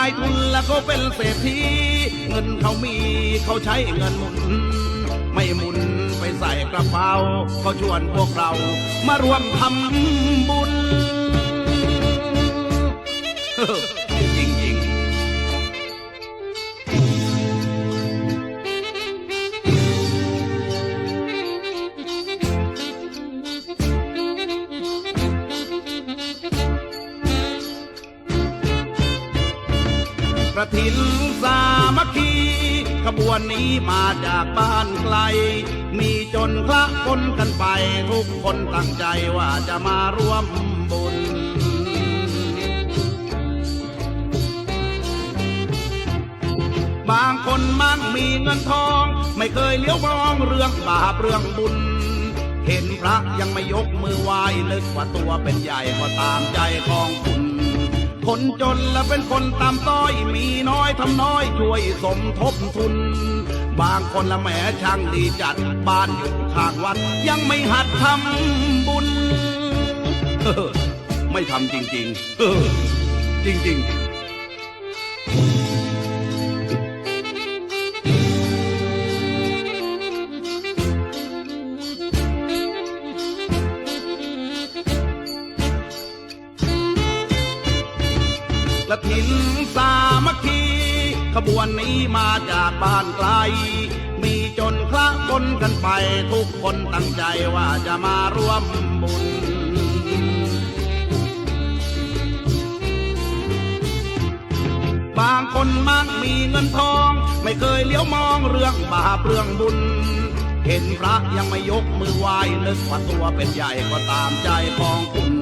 ายทุนแล้วก็เป็นเศรษฐีเงินเขามีเขาใช้เงินหมุน ไม่หมุนไปใส่กระเป๋าเขาชวนพวกเรามารวมทำบุญ ระถินสามัคคี ขบวนนี้มาจากบ้านไกล มีจนคละคนกันไป ทุกคนตั้งใจว่าจะมาร่วมบุญบางคนมั่งมีเงินทอง ไม่เคยเลี้ยวมองเรื่องบาปเรื่องบุญ เห็นพระยังไม่ยกมือไหว้นึกว่าตัวเป็นใหญ่ก็ตามใจของคุณ คนจนและเป็นคนตามต้อยมีน้อยทำน้อยช่วยสมทบทุน บางคนละแหมช่างดีจัดบ้านอยู่ข้างวัด ยังไม่หัดทำบุญ ไม่ทำจริง ๆ จริง ๆ กระถินสามัคคี ขบวนนี้มาจากบ้านไกล มีจนคละคนกันไป ทุกคนตั้งใจว่าจะมาร่วมบุญ บางคนมั่งมีเงินทอง ไม่เคยเลี้ยวมองเรื่องบาปเรื่องบุญเห็นพระยังไม่ยกมือไหว้นึกว่าตัวเป็นใหญ่ก็ตามใจของคุณ